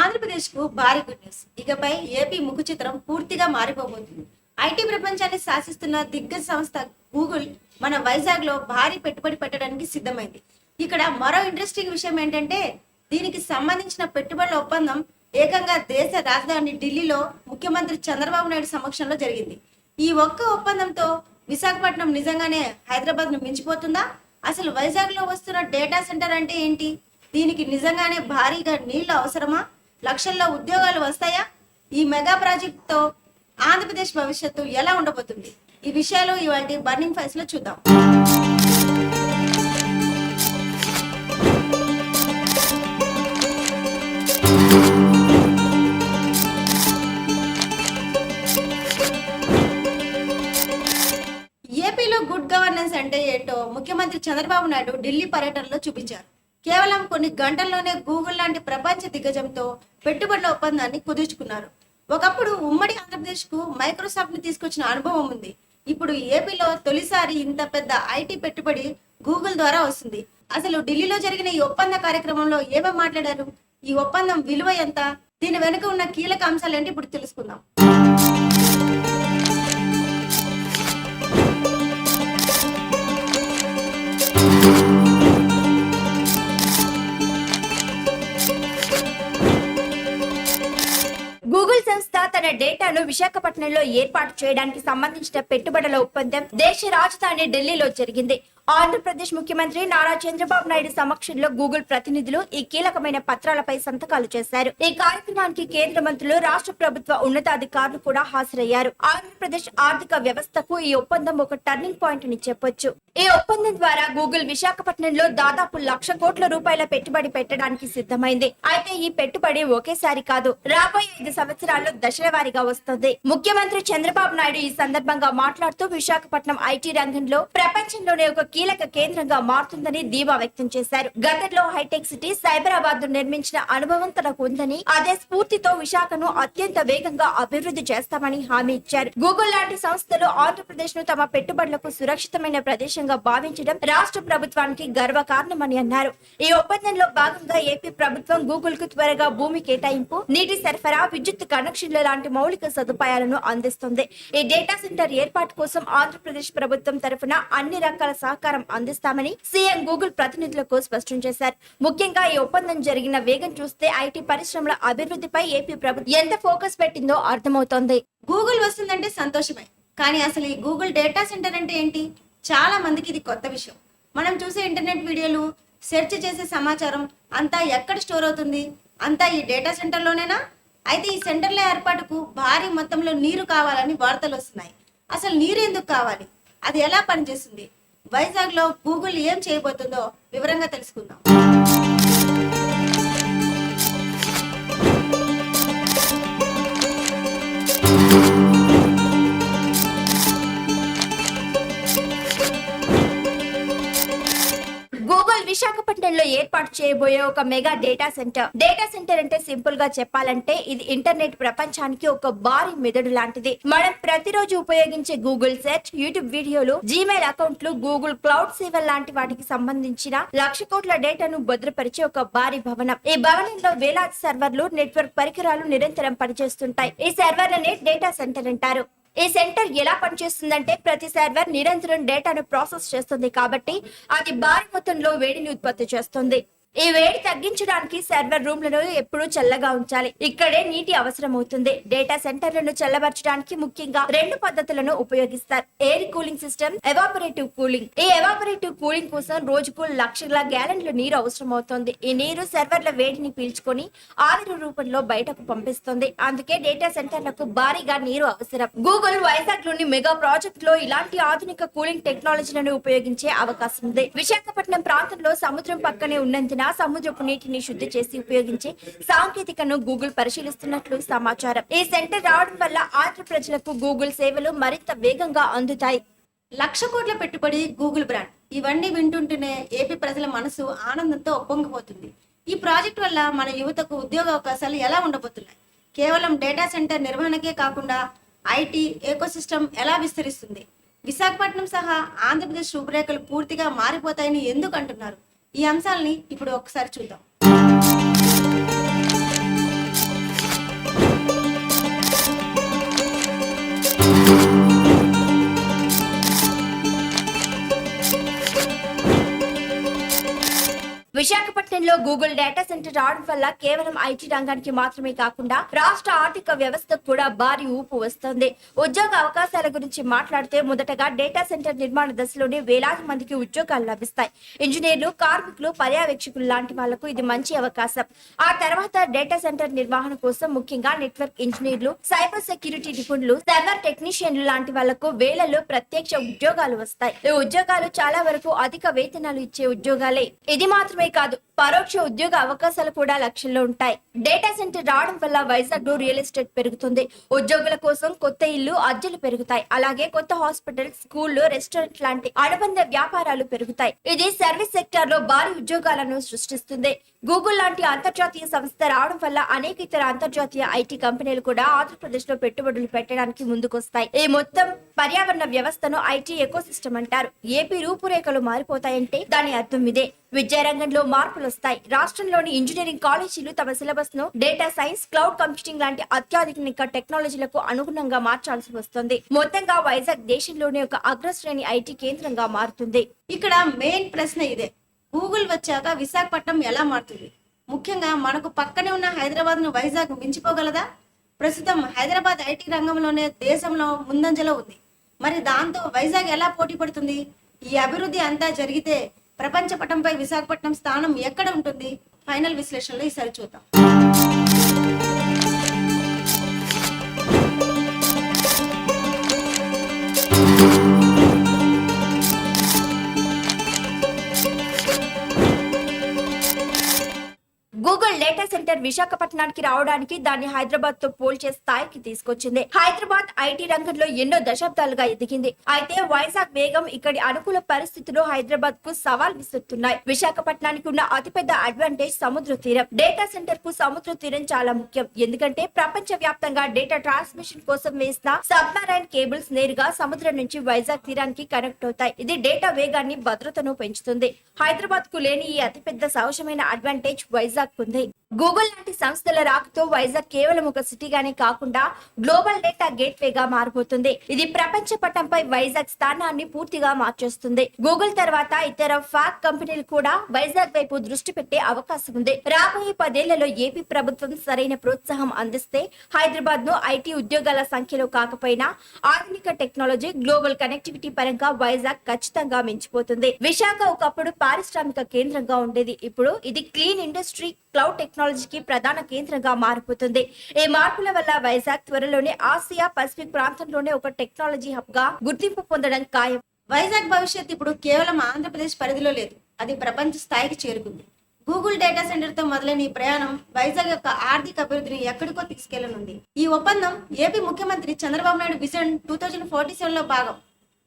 ఆంధ్రప్రదేశ్కు భారీ good news. ఇకపై ఏపీ ముఖ చిత్రం పూర్తిగా మారిపోబోతుంది. ఐటీ ప్రపంచాన్ని శాసిస్తున్న దిగ్గజ సంస్థ గూగుల్ మన వైజాగ్లో భారీ పెట్టుబడి పెట్టడానికి సిద్ధమైంది. ఇక్కడ మరో ఇంట్రెస్టింగ్ విషయం ఏంటంటే దీనికి సంబంధించిన పెట్టుబడుల ఒప్పందం ఏకంగా దేశ రాజధాని ఢిల్లీలో ముఖ్యమంత్రి చంద్రబాబు నాయుడు సమక్షంలో జరిగింది. ఈ ఒక్క ఒప్పందంతో విశాఖపట్నం నిజంగానే హైదరాబాద్ను మించిపోతుందా? అసలు వైజాగ్లో వస్తున్న డేటా సెంటర్ అంటే ఏంటి? దీనికి నిజంగానే భారీగా నీళ్ళు అవసరమా? లక్షల్లో ఉద్యోగాలు వస్తాయా? ఈ మెగా ప్రాజెక్ట్తో ఆంధ్రప్రదేశ్ భవిష్యత్తు ఎలా ఉండబోతుంది? ఈ విషయాలు ఇవాళ బర్నింగ్ ఫైల్స్లో చూద్దాం. ఏపీలో గుడ్ గవర్నెన్స్ అంటే ఏంటో ముఖ్యమంత్రి చంద్రబాబు నాయుడు ఢిల్లీ పర్యటనలో చూపించారు. కేవలం కొన్ని గంటల్లోనే గూగుల్ లాంటి ప్రపంచ దిగ్గజంతో పెట్టుబడుల ఒప్పందాన్ని కుదుర్చుకున్నారు. ఒకప్పుడు ఉమ్మడి ఆంధ్రప్రదేశ్కు తీసుకొచ్చిన అనుభవం ఉంది. ఇప్పుడు ఏపీలో తొలిసారి ఇంత పెద్ద ఐటీ పెట్టుబడి గూగుల్ ద్వారా వస్తుంది. అసలు ఢిల్లీలో జరిగిన ఈ ఒప్పంద కార్యక్రమంలో ఏమేమి మాట్లాడారు? ఈ ఒప్పందం విలువ ఎంత? దీని వెనుక ఉన్న కీలక అంశాలు ఏంటి ఇప్పుడు తెలుసుకుందాం. విశాఖపట్నంలో ఏర్పాటు చేయడానికి సంబంధించిన పెట్టుబడుల ఒప్పందం దేశ రాజధాని ఢిల్లీలో జరిగింది. ఆంధ్రప్రదేశ్ ముఖ్యమంత్రి నారా చంద్రబాబు నాయుడు సమక్షంలో గూగుల్ ప్రతినిధులు ఈ కీలకమైన పత్రాలపై సంతకాలు చేశారు. ఈ కార్యక్రమానికి కేంద్ర మంత్రులు రాష్ట్ర ప్రభుత్వ ఉన్నతాధికారులు కూడా హాజరయ్యారు. ఆంధ్రప్రదేశ్ ఆర్థిక వ్యవస్థకు ఈ ఒప్పందం ఒక టర్నింగ్ పాయింట్ అని చెప్పొచ్చు. ఈ ఒప్పందం ద్వారా గూగుల్ విశాఖపట్నంలో దాదాపు లక్ష కోట్ల రూపాయల పెట్టుబడి పెట్టడానికి సిద్ధమైంది. అయితే ఈ పెట్టుబడి ఒకేసారి కాదు రాబోయే ఐదు సంవత్సరాల్లో దశల వారీగా వస్తుంది. ముఖ్యమంత్రి చంద్రబాబు నాయుడు ఈ సందర్భంగా మాట్లాడుతూ విశాఖపట్నం ఐటీ రంగంలో ప్రపంచంలోనే ఒక కీలక కేంద్రంగా మారుతుందని ధీమా వ్యక్తం చేశారు. గతంలో హైటెక్ సిటీ సైబరాబాద్ నిర్మించిన అనుభవం తనకు ఉందని అదే స్ఫూర్తితో విశాఖను అత్యంత వేగంగా అభివృద్ధి చేస్తామని హామీ ఇచ్చారు. గూగుల్ లాంటి సంస్థలు ఆంధ్రప్రదేశ్ను తమ పెట్టుబడులకు సురక్షితమైన ప్రదేశంగా భావించడం రాష్ట్ర ప్రభుత్వానికి గర్వకారణమని అన్నారు. ఈ ఒప్పందంలో భాగంగా ఏపీ ప్రభుత్వం గూగుల్కు త్వరగా భూమి కేటాయింపు నీటి సరఫరా విద్యుత్ కనెక్షన్ల లాంటి మౌలిక సదుపాయాలను అందిస్తుంది. ఈ డేటా సెంటర్ ఏర్పాటు కోసం ఆంధ్రప్రదేశ్ ప్రభుత్వం తరఫున అన్ని రకాల సహకారం అందిస్తామని సీఎం గూగుల్ ప్రతినిధులకు స్పష్టం చేశారు. ముఖ్యంగా ఈ ఒప్పందం జరిగిన వేగం చూస్తే ఐటీ పరిశ్రమల అభివృద్ధిపై ఏపీ ప్రభుత్వం ఎంత ఫోకస్ పెట్టిందో అర్థమవుతోంది. గూగుల్ వస్తుందంటే సంతోషమే. కానీ అసలు ఈ గూగుల్ డేటా సెంటర్ అంటే ఏంటి? చాలా మందికి ఇది కొత్త విషయం. మనం చూసే ఇంటర్నెట్ వీడియోలు సెర్చ్ చేసే సమాచారం అంతా ఎక్కడ స్టోర్ అవుతుంది? అంతా ఈ డేటా సెంటర్లోనేనా? అయితే ఈ సెంటర్ల ఏర్పాటుకు భారీ మొత్తంలో నీరు కావాలని వార్తలు వస్తున్నాయి. అసలు నీరు ఎందుకు కావాలి? అది ఎలా పనిచేస్తుంది? వైజాగ్లో గూగుల్ ఏం చేయబోతుందో వివరంగా తెలుసుకుందాం. స్టార్ట్ చేయబోయే ఒక mega data center. Data center అంటే సింపుల్గా చెప్పాలంటే ఇది ఇంటర్నెట్ ప్రపంచానికి ఒక భారీ మెదడు లాంటిది. మనం ప్రతిరోజు ఉపయోగించే గూగుల్ సెర్చ్ యూట్యూబ్ వీడియోలు జీమెయిల్ అకౌంట్లు గూగుల్ క్లౌడ్ సేవల్ లాంటి వాటికి సంబంధించిన లక్ష కోట్ల డేటాను భద్రపరిచే ఒక భారీ భవనం. ఈ భవనంలో వేలాది సర్వర్లు నెట్వర్క్ పరికరాలు నిరంతరం పనిచేస్తుంటాయి. ఈ సర్వర్లనే డేటా సెంటర్ అంటారు. ఈ సెంటర్ ఎలా పనిచేస్తుందంటే ప్రతి సర్వర్ నిరంతరం డేటాను ప్రాసెస్ చేస్తుంది కాబట్టి అది భారీ మొత్తంలో వేడిని ఉత్పత్తి చేస్తుంది. ఈ వేడి తగ్గించడానికి సర్వర్ రూమ్లను ఎప్పుడూ చల్లగా ఉంచాలి. ఇక్కడే నీటి అవసరం అవుతుంది డేటా సెంటర్లను చల్లబరచడానికి ముఖ్యంగా రెండు పద్ధతులను ఉపయోగిస్తారు. Air cooling system evaporative cooling. ఈ ఎవాపరేటివ్ కూలింగ్ కోసం రోజుకు లక్షల గ్యాలన్ల నీరు అవసరం అవుతుంది ఈ నీరు సర్వర్ల వేడిని పీల్చుకొని ఆవిరి రూపంలో బయటకు పంపిస్తుంది. అందుకే డేటా సెంటర్లకు భారీగా నీరు అవసరం. గూగుల్ వైజాగ్లోని మెగా ప్రాజెక్ట్లో ఇలాంటి ఆధునిక కూలింగ్ టెక్నాలజీలను ఉపయోగించే అవకాశం ఉంది. విశాఖపట్నం ప్రాంతంలో సముద్రం పక్కనే ఉన్నందున సముద్రపు నీటిని శుద్ధి చేసి ఉపయోగించే సాంకేతికను గూగుల్ పరిశీలిస్తున్నట్లు సమాచారం. ఈ సెంటర్ రావడం వల్ల ఆంధ్ర ప్రజలకు గూగుల్ సేవలు మరింత వేగంగా అందుతాయి. లక్ష కోట్ల పెట్టుబడి గూగుల్ బ్రాండ్. ఇవన్నీ వింటుంటేనే ఏపీ ప్రజల మనసు ఆనందంతో ఒప్పొంగిపోతుంది ఈ ప్రాజెక్ట్ వల్ల మన యువతకు ఉద్యోగ అవకాశాలు ఎలా ఉండబోతున్నాయి? కేవలం డేటా సెంటర్ నిర్వహణకే కాకుండా ఐటీ ఏకోసిస్టమ్ ఎలా విస్తరిస్తుంది? విశాఖపట్నం సహా ఆంధ్రప్రదేశ్ రూపురేఖలు పూర్తిగా మారిపోతాయని ఎందుకు అంటున్నారు? ఈ అంశాలని ఇప్పుడు ఒకసారి చూద్దాం. విశాఖపట్నం దేశంలో గూగుల్ డేటా సెంటర్ రావడం వల్ల కేవలం ఐటీ రంగానికి మాత్రమే కాకుండా రాష్ట్ర ఆర్థిక వ్యవస్థకు కూడా భారీ ఊపు వస్తుంది. ఉద్యోగ అవకాశాల గురించి మాట్లాడితే మొదటగా డేటా సెంటర్ నిర్మాణ దశలోనే వేలాది మందికి ఉద్యోగాలు లభిస్తాయి. ఇంజనీర్లు కార్మికులు పర్యవేక్షకులు లాంటి వాళ్ళకు ఇది మంచి అవకాశం. ఆ తర్వాత డేటా సెంటర్ నిర్వహణ కోసం ముఖ్యంగా నెట్వర్క్ ఇంజనీర్లు సైబర్ సెక్యూరిటీ నిపుణులు సర్వర్ టెక్నీషియన్లు లాంటి వాళ్ళకు వేలలో ప్రత్యక్ష ఉద్యోగాలు వస్తాయి. ఈ ఉద్యోగాలు చాలా వరకు అధిక వేతనాలు ఇచ్చే ఉద్యోగాలే. ఇది మాత్రమే కాదు పరోక్ష ఉద్యోగ అవకాశాలు కూడా లక్ష్యంలో ఉంటాయి. డేటా సెంటర్ రావడం వల్ల వైజాగ్ రియల్ ఎస్టేట్ పెరుగుతుంది. ఉద్యోగుల కోసం కొత్త ఇల్లు అద్దెలు పెరుగుతాయి. అలాగే కొత్త హాస్పిటల్ స్కూళ్ళు రెస్టారెంట్ లాంటి అనుబంధ వ్యాపారాలు పెరుగుతాయి. ఇది సర్వీస్ సెక్టార్లో భారీ ఉద్యోగాలను సృష్టిస్తుంది. గూగుల్ లాంటి అంతర్జాతీయ సంస్థ రావడం వల్ల అనేక ఇతర అంతర్జాతీయ ఐటీ కంపెనీలు కూడా ఆంధ్రప్రదేశ్లో పెట్టుబడులు పెట్టడానికి ముందుకొస్తాయి. ఈ మొత్తం పర్యావరణ వ్యవస్థను ఐటీ ఎకో అంటారు. ఏపీ రూపురేఖలు మారిపోతాయంటే దాని అర్థం ఇదే. విద్యారంగంలో మార్పులు వస్తాయి రాష్ట్రంలోని ఇంజనీరింగ్ కాలేజీలు తమ సిలబస్ను డేటా సైన్స్ క్లౌడ్ కంప్యూటింగ్ లాంటి అత్యాధునిక టెక్నాలజీలకు అనుగుణంగా మార్చాల్సి వస్తుంది. మొత్తంగా వైజాగ్ దేశంలోనే ఒక అగ్రశ్రేణి ఐటీ కేంద్రంగా మారుతుంది. ఇక్కడ మెయిన్ ప్రశ్న ఇదే. గూగుల్ వచ్చాక విశాఖపట్నం ఎలా మారుతుంది? ముఖ్యంగా మనకు పక్కనే ఉన్న హైదరాబాద్ను వైజాగ్ మించిపోగలదా? ప్రస్తుతం హైదరాబాద్ ఐటీ రంగంలోనే దేశంలో ముందంజలో ఉంది. మరి దాంతో వైజాగ్ ఎలా పోటీ పడుతుంది? ఈ అభివృద్ధి అంతా జరిగితే ప్రపంచ పటంపై విశాఖపట్నం స్థానం ఎక్కడ ఉంటుంది? ఫైనల్ విశ్లేషణలో ఈసారి చూద్దాం. గూగుల్ డేటా సెంటర్ విశాఖపట్నానికి రావడానికి దాన్ని హైదరాబాద్తో పోల్చే స్థాయికి తీసుకొచ్చింది. హైదరాబాద్ ఐటీ రంగంలో ఎన్నో దశాబ్దాలుగా ఎదిగింది. అయితే వైజాగ్ వేగం ఇక్కడి అనుకూల పరిస్థితులు హైదరాబాద్కు సవాల్ విసురుతున్నాయి. విశాఖపట్నానికి ఉన్న అతిపెద్ద అడ్వాంటేజ్ సముద్ర తీరం. డేటా సెంటర్కు సముద్ర తీరం చాలా ముఖ్యం. ఎందుకంటే ప్రపంచ వ్యాప్తంగా డేటా ట్రాన్స్మిషన్ కోసం వేసిన సబ్మరైన్ కేబుల్స్ నేరుగా సముద్రం నుంచి వైజాగ్ తీరానికి కనెక్ట్ అవుతాయి. ఇది డేటా వేగాన్ని భద్రతను పెంచుతుంది. హైదరాబాద్కు లేని ఈ అతిపెద్ద సహజమైన అడ్వాంటేజ్ వైజాగ్ ఉంది గూగుల్ లాంటి సంస్థల రాకతో వైజాగ్ కేవలం ఒక సిటీగానే కాకుండా గ్లోబల్ డేటా గేట్ మారిపోతుంది. ఇది ప్రపంచ పటంపై వైజాగ్ స్థానాన్ని పూర్తిగా మార్చేస్తుంది. గూగుల్ తర్వాత ఇతర ఫ్యాక్ కంపెనీలు కూడా వైజాగ్ వైపు దృష్టి పెట్టే అవకాశం ఉంది. రాబోయే పదేళ్ళలో ఏపీ ప్రభుత్వం సరైన ప్రోత్సాహం అందిస్తే హైదరాబాద్ను ఐటీ ఉద్యోగాల సంఖ్యలో కాకపోయినా ఆధునిక టెక్నాలజీ గ్లోబల్ కనెక్టివిటీ పరంగా వైజాగ్ ఖచ్చితంగా మించిపోతుంది. విశాఖ ఒకప్పుడు పారిశ్రామిక కేంద్రంగా ఉండేది. ఇప్పుడు ఇది క్లీన్ ఇండస్ట్రీ క్లౌడ్ టెక్నాలజీకి ప్రధాన కేంద్రంగా మారిపోతుంది. ఈ మార్పుల వల్ల వైజాగ్ త్వరలోనే ఆసియా పసిఫిక్ ప్రాంతంలోనే ఒక టెక్నాలజీ హబ్గా గుర్తింపు పొందడం ఖాయం. వైజాగ్ భవిష్యత్ ఇప్పుడు కేవలం ఆంధ్రప్రదేశ్ పరిధిలో లేదు. అది ప్రపంచ స్థాయికి చేరుకుంది. గూగుల్ డేటా సెంటర్తో మొదలైన ఈ ప్రయాణం వైజాగ్ యొక్క ఆర్థిక అభివృద్ధిని ఎక్కడికో తీసుకెళ్ళనుంది. ఈ ఒప్పందం ఏపీ ముఖ్యమంత్రి Chandrababu Naidu vision two thousand forty సెవెన్లో భాగం.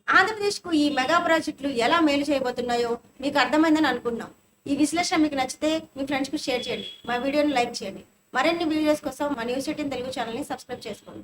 ఆంధ్రప్రదేశ్కు ఈ మెగా ప్రాజెక్టులు ఎలా మేలు చేయబోతున్నాయో మీకు అర్థమైందని అనుకున్నాం ఈ విశ్లేషణ మీకు నచ్చితే మీ ఫ్రెండ్స్కి షేర్ చేయండి. మా వీడియోని లైక్ చేయండి. మరిన్ని వీడియోస్ కోసం మా న్యూస్ ఎయిటీన్ తెలుగు ఛానల్ని సబ్స్క్రైబ్ చేసుకోండి.